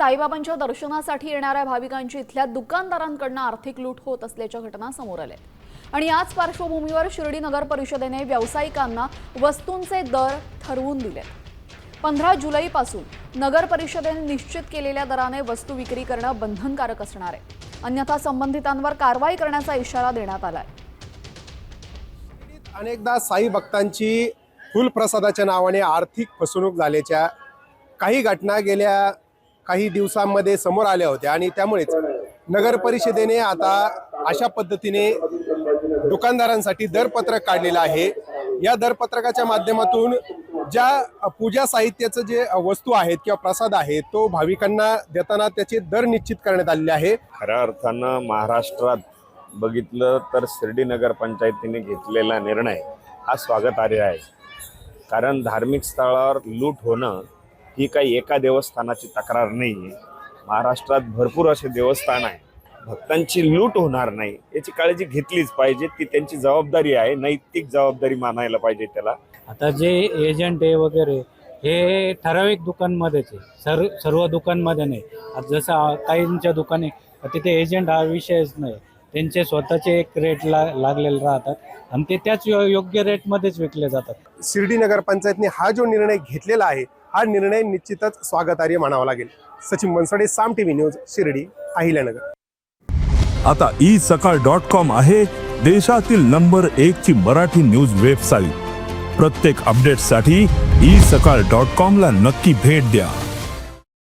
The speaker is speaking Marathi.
साईबाबांच्या दर्शनासाठी येणाऱ्या भाविकांची इथल्या दुकानदारांकडनं आर्थिक लूट होत असल्याच्या घटना समोर आल्या आणि याच पार्श्वभूमीवर शिर्डी नगर परिषदेने व्यावसायिकांना वस्तूंचे दर ठरवून दिले पंधरा जुलैपासून नगर परिषदेने निश्चित केलेल्या दराने वस्तू विक्री करणं बंधनकारक असणार आहे. अन्यथा संबंधितांवर कारवाई करण्याचा इशारा देण्यात आलाय. अनेकदा साई भक्तांची फुलप्रसादाच्या नावाने आर्थिक फसवणूक झाल्याच्या काही घटना गेल्या काही दिवसांमध्ये समोर आल्या होत्या आणि त्यामुळेच नगर परिषदेने आता अशा पद्धतीने दुकानदारांसाठी दरपत्रक काढलेलं आहे. या दरपत्रकाच्या माध्यमातून ज्या पूजा साहित्याचं जे वस्तू आहेत किंवा प्रसाद आहे तो भाविकांना देताना त्याचे दर निश्चित करण्यात आलेले आहे. खऱ्या अर्थानं महाराष्ट्रात बघितलं तर शिर्डी नगर पंचायतीने घेतलेला निर्णय हा स्वागतार्ह आहे. कारण धार्मिक स्थळावर लूट होणं ही काही एका देवस्थानाची तक्रार नाही आहे महाराष्ट्रात भरपूर असे देवस्थान आहे भक्तांची लूट होणार नाही. याची काळजी घेतलीच पाहिजे. ती त्यांची जबाबदारी आहे. नैतिक जबाबदारी मानायला पाहिजे त्याला. आता जे एजंट आहे वगैरे हे ठराविक दुकानमध्येच आहे. सर सर्व दुकानमध्ये नाही. आता जसं काहींच्या दुकाने तिथे एजंट हा विषयच नाही. त्यांचे स्वतःचे एक रेट ला लागलेले राहतात आणि ते त्याच यो- योग्य रेटमध्येच विकले जातात. शिर्डी नगर पंचायतने हा जो निर्णय घेतलेला आहे हा निर्णय निश्चितच स्वागतार्य म्हणावा लागेल. Sachin Mansade Saam TV news Shirdi Ahilyanagar. आता ई सकाळ डॉट कॉम आहे देशातील नंबर एक ची मराठी न्यूज वेबसाईट. प्रत्येक अपडेटसाठी ई सकाळ डॉट कॉम ला नक्की भेट द्या.